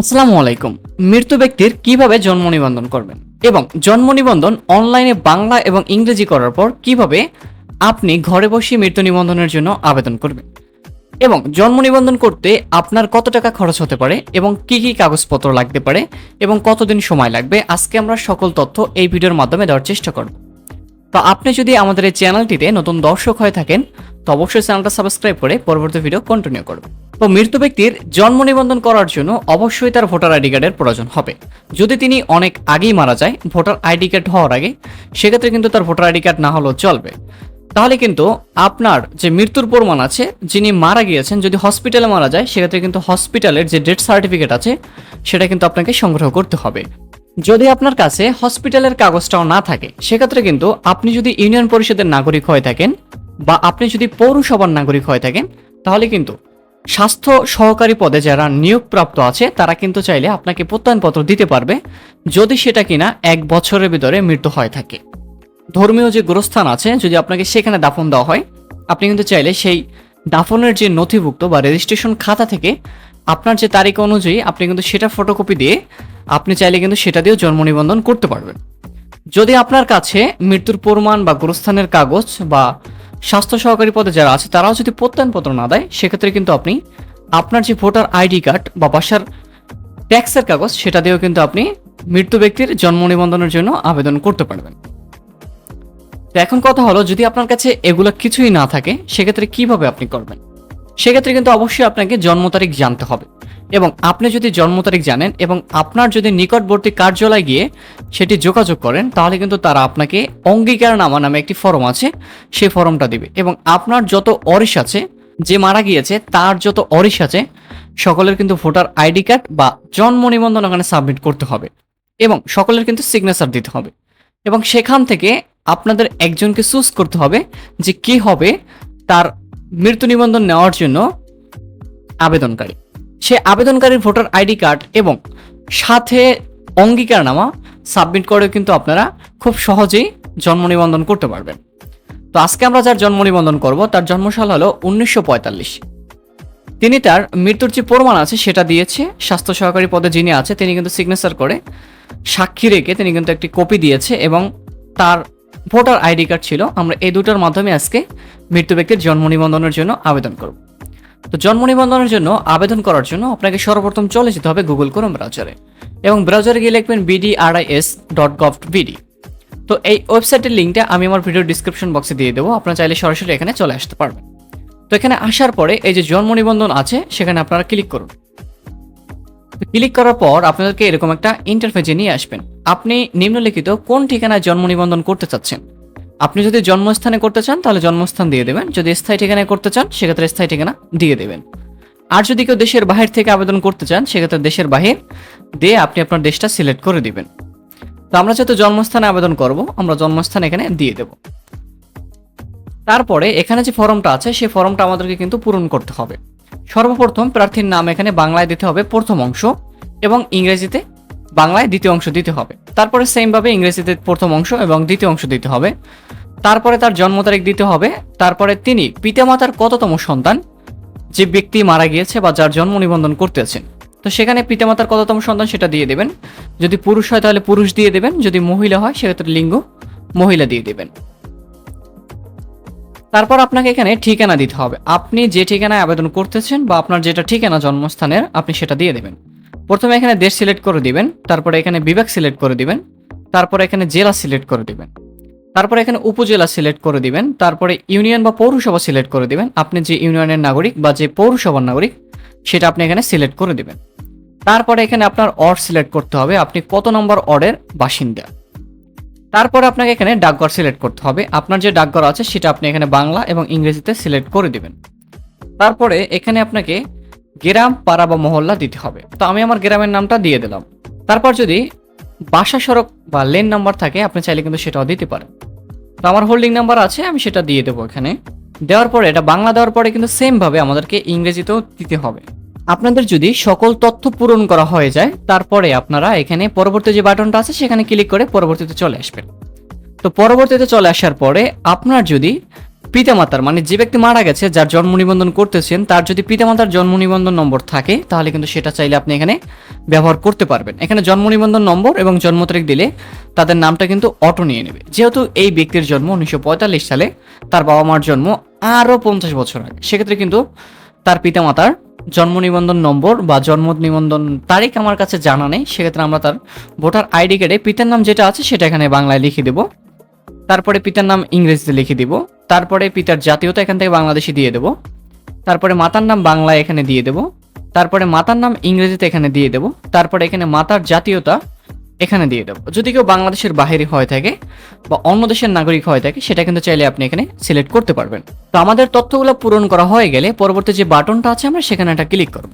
আসসালামু আলাইকুম। মৃত্যু ব্যক্তির কীভাবে জন্ম নিবন্ধন করবেন এবং জন্ম নিবন্ধন অনলাইনে বাংলা এবং ইংরেজি করার পর কীভাবে আপনি ঘরে বসে মৃত্যু নিবন্ধনের জন্য আবেদন করবেন এবং জন্ম নিবন্ধন করতে আপনার কত টাকা খরচ হতে পারে এবং কি কি কাগজপত্র লাগতে পারে এবং কতদিন সময় লাগবে, আজকে আমরা সকল তথ্য এই ভিডিওর মাধ্যমে দেওয়ার চেষ্টা করব। তো আপনি যদি আমাদের এই চ্যানেলটিতে নতুন দর্শক হয়ে থাকেন, তো অবশ্যই চ্যানেলটা সাবস্ক্রাইব করে পরবর্তী ভিডিও কন্টিনিউ করবেন। তো মৃত ব্যক্তির জন্ম নিবন্ধন করার জন্য অবশ্যই তার ভোটার আইডি কার্ডের প্রয়োজন হবে। যদি তিনি অনেক আগেই মারা যায়, ভোটার আইডি কার্ড হওয়ার আগে, সেক্ষেত্রে কিন্তু তার ভোটার আইডি কার্ড না হলেও চলবে। তাহলে কিন্তু আপনার যে মৃত্যুর প্রমাণ আছে, যিনি মারা গিয়েছেন, যদি হসপিটালে মারা যায়, সেক্ষেত্রে কিন্তু হসপিটালের যে ডেথ সার্টিফিকেট আছে, সেটা কিন্তু আপনাকে সংগ্রহ করতে হবে। যদি আপনার কাছে হসপিটালের কাগজটাও না থাকে, সেক্ষেত্রে কিন্তু আপনি যদি ইউনিয়ন পরিষদের নাগরিক হয়ে থাকেন বা আপনি যদি পৌরসভার নাগরিক হয়ে থাকেন, তাহলে কিন্তু স্বাস্থ্য সহকারী পদে যারা নিয়োগপ্রাপ্ত আছে, তারা কিন্তু চাইলে আপনাকে প্রত্যয়নপত্র দিতে পারবে, যদি সেটা কিনা এক বছরের ভিতরে মৃত্যু হয়ে থাকে। ধর্মীয় যে গোরস্থান আছে, যদি আপনাকে সেখানে দাফন দেওয়া হয়, আপনি কিন্তু চাইলে সেই দাফনের যে নথিভুক্ত বা রেজিস্ট্রেশন খাতা থেকে আপনার যে তারিখ অনুযায়ী আপনি কিন্তু সেটা ফটোকপি দিয়ে আপনি চাইলে কিন্তু সেটা দিয়েও জন্ম নিবন্ধন করতে পারবেন। যদি আপনার কাছে মৃত্যুর প্রমাণ বা গোরস্থানের কাগজ বা স্বাস্থ্য সহকারী পদে যারা আছে, তারাও যদি প্রত্যয়নপত্র না দেয়, সেক্ষেত্রে কিন্তু আপনি আপনার যে ভোটার আইডি কার্ড বা বাসার ট্যাক্সের কাগজ, সেটা দিয়েও কিন্তু আপনি মৃত্যু ব্যক্তির জন্ম নিবন্ধনের জন্য আবেদন করতে পারবেন। তো এখন কথা হলো, যদি আপনার কাছে এগুলো কিছুই না থাকে, সেক্ষেত্রে কীভাবে আপনি করবেন? সেক্ষেত্রে কিন্তু অবশ্যই আপনাকে জন্ম তারিখ জানতে হবে। এবং আপনি যদি জন্ম তারিখ জানেন এবং আপনার যদি নিকটবর্তী কার্যালয়ে গিয়ে সেটি যোগাযোগ করেন, তাহলে কিন্তু তারা আপনাকে অঙ্গীকারনামা নামে একটি ফর্ম আছে সেই ফর্মটা দিবে। এবং আপনার যত অরিশ আছে, যে মারা গিয়েছে, তার যত অরিশ আছে, সকলের কিন্তু ভোটার আইডি কার্ড বা জন্ম নিবন্ধন ওখানে সাবমিট করতে হবে। এবং সকলের কিন্তু সিগনেচার দিতে হবে। এবং সেখান থেকে আপনাদের একজনকে চুজ করতে হবে যে কি হবে তার মৃত্যু নিবন্ধন নেওয়ার জন্য আবেদনকারী। সে আবেদনকারীর ভোটার আইডি কার্ড এবং সাথে অঙ্গীকারনামা সাবমিট করেও কিন্তু আপনারা খুব সহজেই জন্ম নিবন্ধন করতে পারবেন। তো আজকে আমরা যার জন্ম নিবন্ধন করব, তার জন্মসাল হলো উনিশশো তিনি তার মৃত্যুর যে প্রমাণ আছে সেটা দিয়েছে, স্বাস্থ্য সহকারী পদে যিনি আছে, তিনি কিন্তু সিগনেচার করে সাক্ষী রেখে তিনি কিন্তু একটি কপি দিয়েছে এবং তার ভোটার আইডি কার্ড ছিল, আমরা এই দুটোর মাধ্যমে আজকে মৃত্যু ব্যক্তির জন্ম নিবন্ধনের জন্য আবেদন করব। তো জন্ম নিবন্ধনের জন্য আবেদন করার জন্য আপনাকে সর্বপ্রথম চলে যেতে হবে গুগল ক্রোম ব্রাউজারে এবং ব্রাউজারে গিয়ে লিখবেন বিডিআরআইএস ডট গভ বিডি তো এই ওয়েবসাইটের লিঙ্কটা আমি আমার ভিডিও ডিসক্রিপশন বক্সে দিয়ে দেবো, আপনারা চাইলে সরাসরি এখানে চলে আসতে পারবেন। তো এখানে আসার পরে এই যে জন্ম নিবন্ধন আছে, সেখানে আপনারা ক্লিক করুন। ক্লিক করার পর আপনাদেরকে এরকম একটা ইন্টারফেসে নিয়ে আসবেন। আপনি নিম্নলিখিত কোন ঠিকানায় জন্ম নিবন্ধন করতে চাচ্ছেন? আপনি যদি জন্মস্থানে করতে চান, তাহলে জন্মস্থান দিয়ে দেবেন। যদি স্থায়ী ঠিকানায় করতে চান, সেক্ষেত্রে স্থায়ী ঠিকানা দিয়ে দেবেন। আর যদি কেউ দেশের বাহির থেকে আবেদন করতে চান, সেক্ষেত্রে দেশের বাহির দিয়ে আপনি আপনার দেশটা সিলেক্ট করে দিবেন। তো আমরা যেহেতু জন্মস্থানে আবেদন করব, আমরা জন্মস্থান এখানে দিয়ে দেব। তারপরে এখানে যে ফর্মটা আছে সেই ফর্মটা আমাদেরকে কিন্তু পূরণ করতে হবে। সর্বপ্রথম প্রার্থীর নাম এখানে বাংলায় দিতে হবে প্রথম অংশ এবং ইংরেজিতে বাংলায় দ্বিতীয় অংশ দিতে হবে। তারপরে সেমভাবে ইংরেজিতে প্রথম অংশ এবং দ্বিতীয় অংশ দিতে হবে। তারপরে তার জন্ম তারিখ দিতে হবে। তারপরে তিনি পিতামাতার কততম সন্তান? যে ব্যক্তি মারা গিয়েছে বা যার জন্ম নিবন্ধন করতেছেন তো সেখানে পিতামাতার কততম সন্তান সেটা দিয়ে দেবেন। যদি পুরুষ হয় তাহলে পুরুষ দিয়ে দেবেন। যদি মহিলা হয় সেক্ষেত্রে লিঙ্গ মহিলা দিয়ে দেবেন। তারপর আপনাকে এখানে ঠিকানা দিতে হবে। আপনি যে ঠিকানায় আবেদন করতেছেন বা আপনার যেটা ঠিকানা জন্মস্থানের, আপনি সেটা দিয়ে দেবেন। প্রথমে এখানে দেশ সিলেক্ট করে দিবেন, তারপরে এখানে বিভাগ সিলেক্ট করে দিবেন, তারপরে এখানে জেলা সিলেক্ট করে দিবেন, তারপরে এখানে উপজেলা সিলেক্ট করে দিবেন, তারপরে ইউনিয়ন বা পৌরসভা সিলেক্ট করে দিবেন। আপনি যে ইউনিয়নের নাগরিক বা যে পৌরসভার নাগরিক, সেটা আপনি এখানে সিলেক্ট করে দিবেন। তারপরে এখানে আপনার অর্ড সিলেক্ট করতে হবে। আপনি কত নম্বর অর্ডের বাসিন্দা? তারপরে আপনাকে এখানে ডাকঘর সিলেক্ট করতে হবে। আপনার যে ডাকঘর আছে, সেটা আপনি এখানে বাংলা এবং ইংরেজিতে সিলেক্ট করে দেবেন। তারপরে এখানে আপনাকে গ্রাম, পাড়া বা মহল্লা দিতে হবে। তো আমি আমার গ্রামের নামটা দিয়ে দিলাম। তারপর যদি বাসা সড়ক বা লেন নাম্বার থাকে, আপনি চাইলে কিন্তু সেটাও দিতে পারেন। তো আমার হোল্ডিং নাম্বার আছে, আমি সেটা দিয়ে দেবো এখানে। দেওয়ার পরে, এটা বাংলা দেওয়ার পরে কিন্তু সেমভাবে আমাদেরকে ইংরেজিতেও দিতে হবে। আপনাদের যদি সকল তথ্য পূরণ করা হয়ে যায়, তারপরে আপনারা এখানে পরবর্তী যে বাটনটা আছে, সেখানে ক্লিক করে পরবর্তীতে চলে আসবেন। তো পরবর্তীতে চলে আসার পরে আপনার যদি পিতামাতার মানে যে ব্যক্তি মারা গেছে, যার জন্ম নিবন্ধন করতেছেন, তার যদি পিতামাতার জন্ম নিবন্ধন নম্বর থাকে, তাহলে কিন্তু সেটা চাইলে আপনি এখানে ব্যবহার করতে পারবেন। এখানে জন্ম নিবন্ধন নম্বর এবং জন্ম তারিখ দিলে তাদের নামটা কিন্তু অটো নিয়ে নেবে। যেহেতু এই ব্যক্তির জন্ম উনিশশো পঁয়তাল্লিশ সালে, তার বাবা মার জন্ম আরও পঞ্চাশ বছর আগে। সেক্ষেত্রে কিন্তু তার পিতামাতার জন্ম নিবন্ধন নম্বর বা জন্ম নিবন্ধন তারিখ আমার কাছে জানা নেই, সেক্ষেত্রে আমরা তার ভোটার আইডি কার্ডে পিতার নাম যেটা আছে সেটা এখানে বাংলায় লিখে দেবো। তারপরে পিতার নাম ইংরেজিতে লিখে দিব। তারপরে পিতার জাতীয়তা এখান থেকে বাংলাদেশি দিয়ে দেব। তারপরে মাতার নাম বাংলায় এখানে দিয়ে দেব। তারপরে মাতার নাম ইংরেজিতে এখানে দিয়ে দেব। তারপরে এখানে মাতার জাতীয়তা এখানে দিয়ে দেবো। যদি কেউ বাংলাদেশের বাহিরে হয়ে থাকে বা অন্য দেশের নাগরিক হয়ে থাকে, সেটা কিন্তু চাইলে আপনি এখানে সিলেক্ট করতে পারবেন। তো আমাদের তথ্যগুলো পূরণ করা হয়ে গেলে পরবর্তী যে বাটনটা আছে, আমরা সেখানে একটা ক্লিক করব।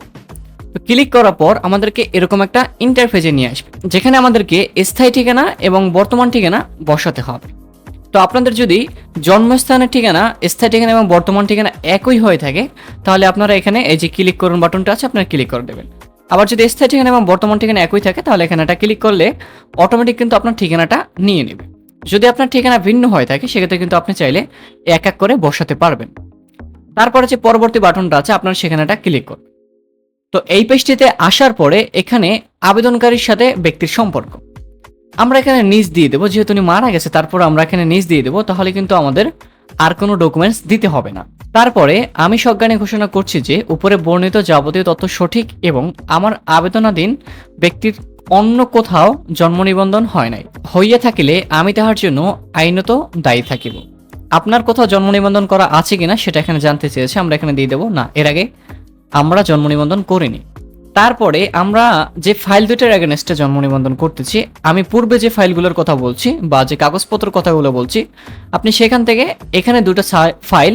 তো ক্লিক করার পর আমাদেরকে এরকম একটা ইন্টারফেজে নিয়ে আসবে, যেখানে আমাদেরকে স্থায়ী ঠিকানা এবং বর্তমান ঠিকানা বসাতে হবে। তো আপনাদের যদি জন্মস্থানের ঠিকানা, স্থায়ী ঠিকানা এবং বর্তমান ঠিকানা একই হয়ে থাকে, তাহলে আপনারা এখানে এই যে ক্লিক করুন বাটনটা আছে, আপনারা ক্লিক করে দেবেন। আবার যদি স্থায়ী ঠিকানা এবং বর্তমান ঠিকানা একই থাকে, তাহলে এখানে একটা ক্লিক করলে অটোমেটিক কিন্তু আপনার ঠিকানাটা নিয়ে নেবে। যদি আপনার ঠিকানা ভিন্ন হয়ে থাকে, সেক্ষেত্রে কিন্তু আপনি চাইলে এক এক করে বসাতে পারবেন। তারপরে যে পরবর্তী বাটনটা আছে, আপনার সেখানেটা ক্লিক করবেন। তো এই পেজটিতে আসার পরে এখানে আবেদনকারীর সাথে ব্যক্তির সম্পর্ক। আমরা এখানে নিজ দিয়ে দেবো, যেহেতু উনি মারা গেছে, তারপর আমরা এখানে নিজ দিয়ে দেবো, তাহলে কিন্তু আমাদের আর কোনো ডকুমেন্টস দিতে হবে না। তারপরে আমি সজ্ঞানে ঘোষণা করছি যে, উপরে বর্ণিত যাবতীয় তথ্য সঠিক এবং আমার আবেদনাধীন ব্যক্তির অন্য কোথাও জন্ম নিবন্ধন হয় নাই। হইয়া থাকিলে আমি তাহার জন্য আইনত দায়ী থাকিব। আপনার কোথাও জন্ম নিবন্ধন করা আছে কিনা সেটা এখানে জানতে চেয়েছে, আমরা এখানে দিয়ে দেবো, না, এর আগে আমরা জন্ম নিবন্ধন করিনি। তারপরে আমরা যে ফাইল দুইটার অ্যাগেনস্টে জন্ম নিবন্ধন করতেছি, আমি পূর্বে যে ফাইলগুলোর কথা বলছি বা যে কাগজপত্র কথাগুলো বলছি, আপনি সেখান থেকে এখানে দুটো ফাইল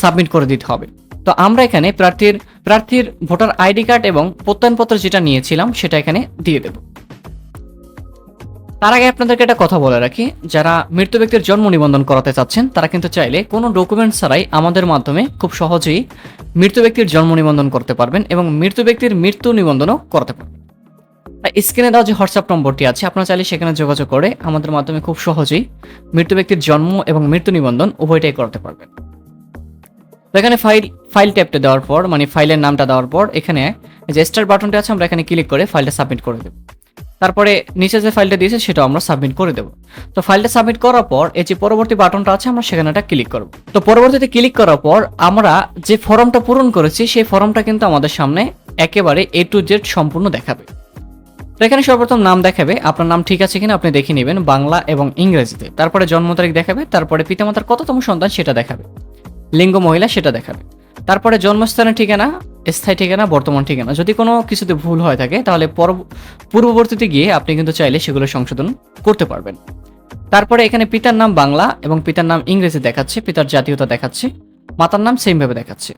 সাবমিট করে দিতে হবে। তো আমরা এখানে প্রার্থীর প্রার্থীর ভোটার আইডি কার্ড এবং প্রত্যয়নপত্র যেটা নিয়েছিলাম সেটা এখানে দিয়ে দেব। তার আগে আপনাদেরকে একটা কথা বলে রাখি। যারা মৃত্যু ব্যক্তির জন্ম নিবন্ধন করাতে চাচ্ছেন, তারা কিন্তু চাইলে কোনো ডকুমেন্ট ছাড়াই আমাদের মাধ্যমে খুব সহজেই মৃত্যু ব্যক্তির জন্ম নিবন্ধন করতে পারবেন এবং মৃত্যু ব্যক্তির মৃত্যু নিবন্ধনও করতে পারবেন। স্ক্রিনে দেওয়া যে হোয়াটসঅ্যাপ নম্বরটি আছে, আপনারা চাইলে সেখানে যোগাযোগ করে আমাদের মাধ্যমে খুব সহজেই মৃত্যু ব্যক্তির জন্ম এবং মৃত্যু নিবন্ধন উভয়টাই করতে পারবেন। তো এখানে ফাইল ফাইল ট্যাপটা দেওয়ার পর মানে ফাইলের নামটা দেওয়ার পর, এখানে যে স্টার বাটনটা আছে, আমরা এখানে ক্লিক করে ফাইলটা সাবমিট করে দেব। তারপরে নিচে যে ফাইলটা দিয়েছে সেটা আমরা সাবমিট করে দেবো। তো ফাইলটা সাবমিট করার পর এই যে পরবর্তী বাটনটা আছে, আমরা সেখানে একটা ক্লিক করব। তো পরবর্তীতে ক্লিক করার পর আমরা যে ফর্মটা পূরণ করেছি, সেই ফর্মটা কিন্তু আমাদের সামনে একেবারে এ টু জেড সম্পূর্ণ দেখাবে। তো এখানে সর্বপ্রথম নাম দেখাবে, আপনার নাম ঠিক আছে কিনা আপনি দেখে নেবেন, বাংলা এবং ইংরেজিতে। তারপরে জন্ম তারিখ দেখাবে, তারপরে পিতামাতার কততম সন্তান সেটা দেখাবে। লিঙ্গ মহিলা সেটা দেখাবে। তারপরে জন্মস্থানের ঠিকানা স্থায়ী ঠিকানা, বর্তমান ঠিকানা। যদি কোনো কিছুতে ভুল হয়ে থাকে, তাহলে পূর্ববর্তীতে গিয়ে আপনি কিন্তু চাইলে সেগুলো সংশোধন করতে পারবেন। তারপরে এখানে পিতার নাম বাংলা এবং পিতার নাম ইংরেজি দেখাচ্ছে, পিতার জাতীয়তা দেখাচ্ছে, মাতার নাম সেমভাবে দেখাচ্ছে।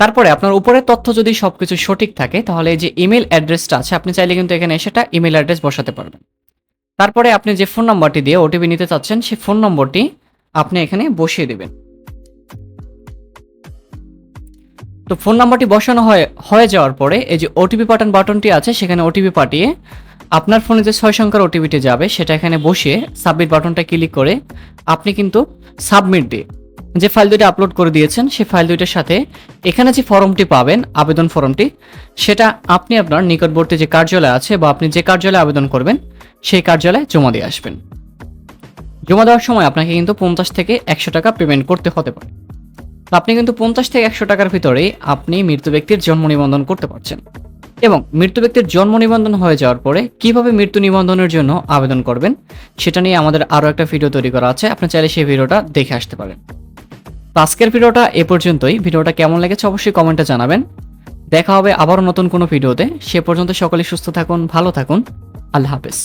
তারপরে আপনার উপরের তথ্য যদি সবকিছু সঠিক থাকে, তাহলে এই যে ইমেল অ্যাড্রেসটা আছে, আপনি চাইলে কিন্তু এখানে সেটা ইমেল অ্যাড্রেস বসাতে পারবেন। তারপরে আপনি যে ফোন নম্বরটি দিয়ে ওটিপি নিতে চাচ্ছেন, সেই ফোন নম্বরটি আপনি এখানে বসিয়ে দেবেন। তো ফোন নাম্বারটি বসানো হয়ে হয়ে যাওয়ার পরে এই যে ওটিপি পাঠান বাটনটি আছে, সেখানে ওটিপি পাঠিয়ে আপনার ফোনে যে ছয় সংখ্যার ওটিপিটি যাবে, সেটা এখানে বসিয়ে সাবমিট বাটনটা ক্লিক করে আপনি কিন্তু সাবমিট দিয়ে যে ফাইল দুইটা আপলোড করে দিয়েছেন, সেই ফাইল দুইটার সাথে এখানে যে ফর্মটি পাবেন, আবেদন ফর্মটি সেটা আপনি আপনার নিকটবর্তী যে কার্যালয় আছে বা আপনি যে কার্যালয়ে আবেদন করবেন, সেই কার্যালয়ে জমা দিয়ে আসবেন। জমা দেওয়ার সময় আপনাকে কিন্তু পঞ্চাশ থেকে একশো টাকা পেমেন্ট করতে হতে পারে। আপনি কিন্তু পঞ্চাশ থেকে একশো টাকার ভিতরে আপনি মৃত্যু ব্যক্তির জন্ম নিবন্ধন করতে পারছেন। এবং মৃত্যু ব্যক্তির জন্ম নিবন্ধন হয়ে যাওয়ার পরে কীভাবে মৃত্যু নিবন্ধনের জন্য আবেদন করবেন, সেটা নিয়ে আমাদের আরও একটা ভিডিও তৈরি করা আছে। আপনি চাইলে সেই ভিডিওটা দেখে আসতে পারেন। আজকের ভিডিওটা এ পর্যন্তই। ভিডিওটা কেমন লেগেছে অবশ্যই কমেন্টে জানাবেন। দেখা হবে আবারও নতুন কোনো ভিডিওতে। সে পর্যন্ত সকলে সুস্থ থাকুন, ভালো থাকুন। আল্লাহ হাফেজ।